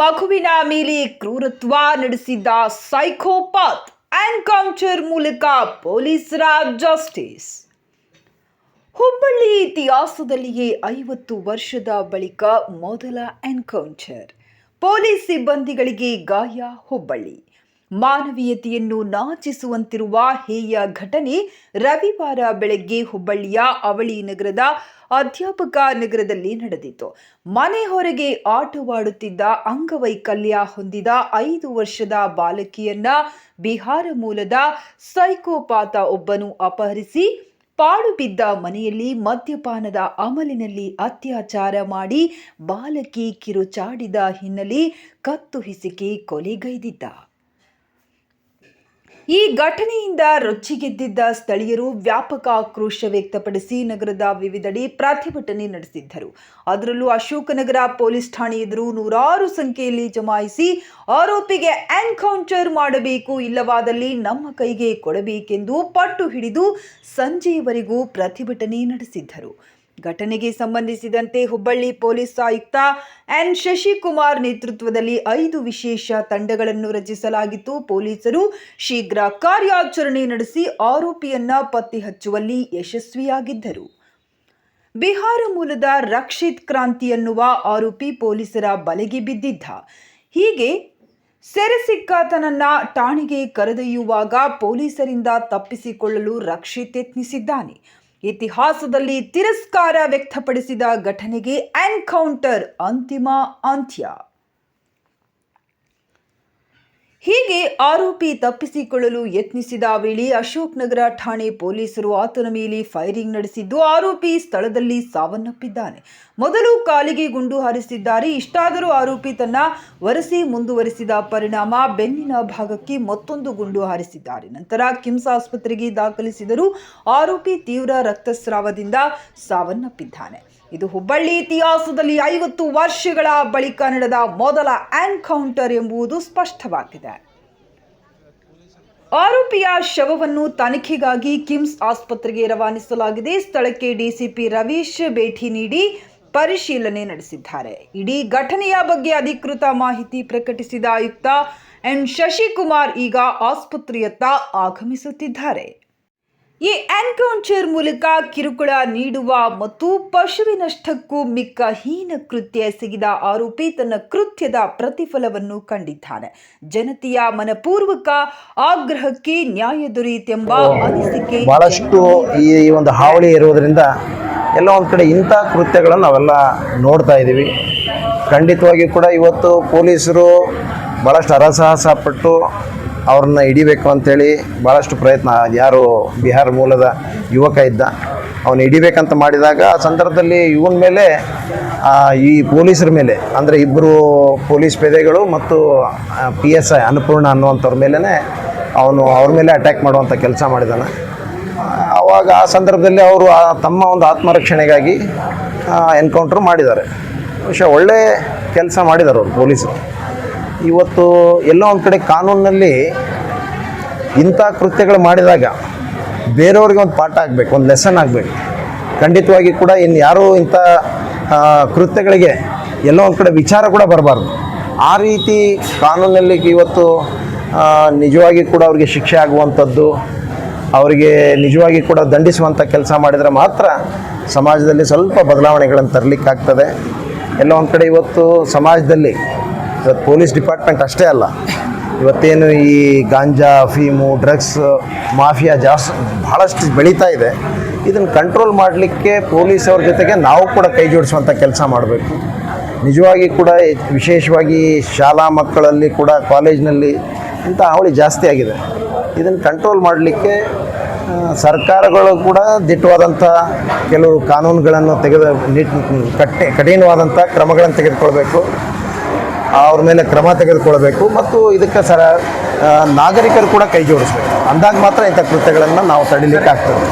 ಮಗುವಿನ ಮೇಲೆ ಕ್ರೂರತ್ವ ನಡೆಸಿದ್ದ ಸೈಕೋಪಾತ್ ಎನ್ಕೌಂಟರ್ ಮೂಲಕ ಪೊಲೀಸರ ಜಸ್ಟಿಸ್. ಹುಬ್ಬಳ್ಳಿ ಇತಿಹಾಸದಲ್ಲಿಯೇ ಐವತ್ತು ವರ್ಷದ ಬಳಿಕ ಮೊದಲ ಎನ್ಕೌಂಟರ್. ಪೊಲೀಸ್ ಸಿಬ್ಬಂದಿಗಳಿಗೆ ಗಾಯ ಹುಬ್ಬಳ್ಳಿ. ಮಾನವೀಯತೆಯನ್ನು ನಾಚಿಸುವಂತಿರುವ ಹೇಯ ಘಟನೆ ರವಿವಾರ ಬೆಳಗ್ಗೆ ಹುಬ್ಬಳ್ಳಿಯ ಅವಳಿ ನಗರದ ಅಧ್ಯಾಪಕ ನಗರದಲ್ಲಿ ನಡೆದಿತ್ತು. ಮನೆ ಹೊರಗೆ ಆಟವಾಡುತ್ತಿದ್ದ ಅಂಗವೈಕಲ್ಯ ಹೊಂದಿದ ಐದು ವರ್ಷದ ಬಾಲಕಿಯನ್ನ ಬಿಹಾರ ಮೂಲದ ಸೈಕೋಪಾತ ಒಬ್ಬನು ಅಪಹರಿಸಿ ಪಾಳು ಬಿದ್ದ ಮನೆಯಲ್ಲಿ ಮದ್ಯಪಾನದ ಅಮಲಿನಲ್ಲಿ ಅತ್ಯಾಚಾರ ಮಾಡಿ ಬಾಲಕಿ ಕಿರುಚಾಡಿದ ಹಿನ್ನೆಲೆ ಕತ್ತು ಹಿಸಿಕೆ ಕೊಲೆಗೈದಿದ್ದ. ಈ ಘಟನೆಯಿಂದ ರೊಚ್ಚಿಗೆದ್ದಿದ್ದ ಸ್ಥಳೀಯರು ವ್ಯಾಪಕ ಆಕ್ರೋಶ ವ್ಯಕ್ತಪಡಿಸಿ ನಗರದ ವಿವಿಧೆಡೆ ಪ್ರತಿಭಟನೆ ನಡೆಸಿದ್ದರು. ಅದರಲ್ಲೂ ಅಶೋಕನಗರ ಪೊಲೀಸ್ ಠಾಣೆ ಎದುರು ನೂರಾರು ಸಂಖ್ಯೆಯಲ್ಲಿ ಜಮಾಯಿಸಿ ಆರೋಪಿಗೆ ಎನ್ಕೌಂಟರ್ ಮಾಡಬೇಕು ಇಲ್ಲವಾದಲ್ಲಿ ನಮ್ಮ ಕೈಗೆ ಕೊಡಬೇಕೆಂದು ಪಟ್ಟು ಹಿಡಿದು ಸಂಜೆಯವರೆಗೂ ಪ್ರತಿಭಟನೆ ನಡೆಸಿದ್ದರು. ಘಟನೆಗೆ ಸಂಬಂಧಿಸಿದಂತೆ ಹುಬ್ಬಳ್ಳಿ ಪೊಲೀಸ್ ಆಯುಕ್ತ ಎನ್ ಶಶಿಕುಮಾರ್ ನೇತೃತ್ವದಲ್ಲಿ ಐದು ವಿಶೇಷ ತಂಡಗಳನ್ನು ರಚಿಸಲಾಗಿತ್ತು. ಪೊಲೀಸರು ಶೀಘ್ರ ಕಾರ್ಯಾಚರಣೆ ನಡೆಸಿ ಆರೋಪಿಯನ್ನ ಪತ್ತೆ ಹಚ್ಚುವಲ್ಲಿ ಯಶಸ್ವಿಯಾಗಿದ್ದರು. ಬಿಹಾರ ಮೂಲದ ರಕ್ಷಿತ್ ಕ್ರಾಂತಿ ಎನ್ನುವ ಆರೋಪಿ ಪೊಲೀಸರ ಬಲೆಗೆ ಬಿದ್ದಿದ್ದ. ಹೀಗೆ ಸೆರೆಸಿಕ್ಕಾತನನ್ನ ಠಾಣೆಗೆ ಕರೆದೊಯ್ಯುವಾಗ ಪೊಲೀಸರಿಂದ ತಪ್ಪಿಸಿಕೊಳ್ಳಲು ರಕ್ಷಿತ್ ಯತ್ನಿಸಿದ್ದಾನೆ. ಇತಿಹಾಸದಲ್ಲಿ ತಿರಸ್ಕಾರ ವ್ಯಕ್ತಪಡಿಸಿದ ಘಟನೆಗೆ ಎನ್ಕೌಂಟರ್ ಅಂತಿಮ ಅಂತ್ಯ. ಹೀಗೆ ಆರೋಪಿ ತಪ್ಪಿಸಿಕೊಳ್ಳಲು ಯತ್ನಿಸಿದ ವೇಳೆ ಅಶೋಕ್ ನಗರ ಠಾಣೆ ಪೊಲೀಸರು ಆತನ ಮೇಲೆ ಫೈರಿಂಗ್ ನಡೆಸಿದ್ದು, ಆರೋಪಿ ಸ್ಥಳದಲ್ಲಿ ಸಾವನ್ನಪ್ಪಿದ್ದಾನೆ. ಮೊದಲು ಕಾಲಿಗೆ ಗುಂಡು ಹಾರಿಸಿದ್ದಾರೆ. ಇಷ್ಟಾದರೂ ಆರೋಪಿ ತನ್ನ ವರಸೆ ಮುಂದುವರಿಸಿದ ಪರಿಣಾಮ ಬೆನ್ನಿನ ಭಾಗಕ್ಕೆ ಮತ್ತೊಂದು ಗುಂಡು ಹಾರಿಸಿದ್ದಾರೆ. ನಂತರ ಕಿಮ್ಸ್ ಆಸ್ಪತ್ರೆಗೆ ದಾಖಲಿಸಿದರೂ ಆರೋಪಿ ತೀವ್ರ ರಕ್ತಸ್ರಾವದಿಂದ ಸಾವನ್ನಪ್ಪಿದ್ದಾನೆ. ಇದು ಹುಬ್ಬಳ್ಳಿ ಇತಿಹಾಸದಲ್ಲಿ ಐವತ್ತು ವರ್ಷಗಳ ಬಳಿಕ ನಡೆದ ಮೊದಲ ಎನ್ಕೌಂಟರ್ ಎಂಬುದು ಸ್ಪಷ್ಟವಾಗಿದೆ. ಆರೋಪಿಯ ಶವವನ್ನು ತನಿಖೆಗಾಗಿ ಕಿಮ್ಸ್ ಆಸ್ಪತ್ರೆಗೆ ರವಾನಿಸಲಾಗಿದೆ. ಸ್ಥಳಕ್ಕೆ ಡಿಸಿಪಿ ರವೀಶ್ ಭೇಟಿ ನೀಡಿ ಪರಿಶೀಲನೆ ನಡೆಸಿದ್ದಾರೆ. ಇಡೀ ಘಟನೆಯ ಬಗ್ಗೆ ಅಧಿಕೃತ ಮಾಹಿತಿ ಪ್ರಕಟಿಸಿದ ಆಯುಕ್ತ ಎನ್. ಶಶಿಕುಮಾರ್ ಈಗ ಆಸ್ಪತ್ರೆಯತ್ತ ಆಗಮಿಸುತ್ತಿದ್ದಾರೆ. ಈ ಎನ್ಕೌಂಟರ್ ಮೂಲಕ ಕಿರುಕುಳ ನೀಡುವ ಮತ್ತು ಪಶುವಿನಷ್ಟಕ್ಕೂ ಮಿಕ್ಕ ಹೀನ ಕೃತ್ಯ ಸಿಗಿದ ಆರೋಪಿ ತನ್ನ ಕೃತ್ಯದ ಪ್ರತಿಫಲವನ್ನು ಕಂಡಿದ್ದಾನೆ. ಜನತೆಯ ಮನಪೂರ್ವಕ ಆಗ್ರಹಕ್ಕೆ ನ್ಯಾಯ ದೊರೆಯಿತೆಂಬ ಅನಿಸಿಕೆ ಬಹಳಷ್ಟು ಈ ಒಂದು ಹಾವಳಿ ಇರೋದರಿಂದ ಎಲ್ಲ ಒಂದು ಕಡೆ ಇಂಥ ಕೃತ್ಯಗಳನ್ನು ನಾವೆಲ್ಲ ನೋಡ್ತಾ ಇದ್ದೀವಿ. ಖಂಡಿತವಾಗಿ ಕೂಡ ಇವತ್ತು ಪೊಲೀಸರು ಭಾಳಷ್ಟು ಹರಸಾಹಸ ಪಟ್ಟು ಅವ್ರನ್ನ ಹಿಡಿಬೇಕು ಅಂಥೇಳಿ ಭಾಳಷ್ಟು ಪ್ರಯತ್ನ. ಯಾರು ಬಿಹಾರ ಮೂಲದ ಯುವಕ ಇದ್ದ, ಅವನು ಹಿಡಿಬೇಕಂತ ಮಾಡಿದಾಗ ಆ ಸಂದರ್ಭದಲ್ಲಿ ಇವನ ಮೇಲೆ ಈ ಪೊಲೀಸರ ಮೇಲೆ, ಅಂದರೆ ಇಬ್ಬರು ಪೊಲೀಸ್ ಪೇದೆಗಳು ಮತ್ತು ಪಿ ಎಸ್ ಐ ಅನ್ನಪೂರ್ಣ ಅನ್ನುವಂಥವ್ರ ಮೇಲೇ ಅವನು ಅವ್ರ ಮೇಲೆ ಅಟ್ಯಾಕ್ ಮಾಡುವಂಥ ಕೆಲಸ ಮಾಡಿದಾನೆ. ಆವಾಗ ಆ ಸಂದರ್ಭದಲ್ಲಿ ಅವರು ತಮ್ಮ ಒಂದು ಆತ್ಮರಕ್ಷಣೆಗಾಗಿ ಎನ್ಕೌಂಟ್ರ್ ಮಾಡಿದ್ದಾರೆ. ವಿಷಯ ಒಳ್ಳೆ ಕೆಲಸ ಮಾಡಿದ್ದಾರೆ ಅವರು ಪೊಲೀಸರು. ಇವತ್ತು ಎಲ್ಲೋ ಒಂದು ಕಡೆ ಕಾನೂನಿನಲ್ಲಿ ಇಂಥ ಕೃತ್ಯಗಳು ಮಾಡಿದಾಗ ಬೇರೆಯವ್ರಿಗೆ ಒಂದು ಪಾಠ ಆಗಬೇಕು, ಒಂದು ಲೆಸನ್ ಆಗಬೇಕು. ಖಂಡಿತವಾಗಿ ಕೂಡ ಇನ್ನು ಯಾರೂ ಇಂಥ ಕೃತ್ಯಗಳಿಗೆ ಎಲ್ಲೋ ಒಂದು ಕಡೆ ವಿಚಾರ ಕೂಡ ಬರಬಾರ್ದು. ಆ ರೀತಿ ಕಾನೂನಲ್ಲಿ ಇವತ್ತು ನಿಜವಾಗಿ ಕೂಡ ಅವ್ರಿಗೆ ಶಿಕ್ಷೆ ಆಗುವಂಥದ್ದು, ಅವರಿಗೆ ನಿಜವಾಗಿ ಕೂಡ ದಂಡಿಸುವಂಥ ಕೆಲಸ ಮಾಡಿದರೆ ಮಾತ್ರ ಸಮಾಜದಲ್ಲಿ ಸ್ವಲ್ಪ ಬದಲಾವಣೆಗಳನ್ನು ತರಲಿಕ್ಕಾಗ್ತದೆ. ಎಲ್ಲ ಒಂದು ಕಡೆ ಇವತ್ತು ಸಮಾಜದಲ್ಲಿ ಇವತ್ತು ಪೊಲೀಸ್ ಡಿಪಾರ್ಟ್ಮೆಂಟ್ ಅಷ್ಟೇ ಅಲ್ಲ. ಇವತ್ತೇನು ಈ ಗಾಂಜಾ, ಫೀಮು, ಡ್ರಗ್ಸ್, ಮಾಫಿಯಾ ಜಾಸ್ತಿ ಭಾಳಷ್ಟು ಬೆಳೀತಾ ಇದೆ. ಇದನ್ನು ಕಂಟ್ರೋಲ್ ಮಾಡಲಿಕ್ಕೆ ಪೊಲೀಸವ್ರ ಜೊತೆಗೆ ನಾವು ಕೂಡ ಕೈ ಜೋಡಿಸುವಂಥ ಕೆಲಸ ಮಾಡಬೇಕು. ನಿಜವಾಗಿ ಕೂಡ ವಿಶೇಷವಾಗಿ ಶಾಲಾ ಮಕ್ಕಳಲ್ಲಿ ಕೂಡ ಕಾಲೇಜ್ನಲ್ಲಿ ಇಂಥ ಹಾವಳಿ ಜಾಸ್ತಿ ಆಗಿದೆ. ಇದನ್ನು ಕಂಟ್ರೋಲ್ ಮಾಡಲಿಕ್ಕೆ ಸರ್ಕಾರಗಳು ಕೂಡ ದಿಟ್ಟವಾದಂಥ ಕೆಲವು ಕಾನೂನುಗಳನ್ನು ತೆಗೆದು, ನಿಟ್ ಕಠಿಣವಾದಂಥ ಕ್ರಮಗಳನ್ನು ತೆಗೆದುಕೊಳ್ಬೇಕು. ಅವ್ರ ಮೇಲೆ ಕ್ರಮ ತೆಗೆದುಕೊಳ್ಬೇಕು ಮತ್ತು ಇದಕ್ಕೆ ಸರ ನಾಗರಿಕರು ಕೂಡ ಕೈ ಜೋಡಿಸ್ಬೇಕು. ಅಂದಾಗ ಮಾತ್ರ ಇಂಥ ಕೃತ್ಯಗಳನ್ನು ನಾವು ತಡಿಲಿಕ್ಕೆ ಆಗ್ತದೆ.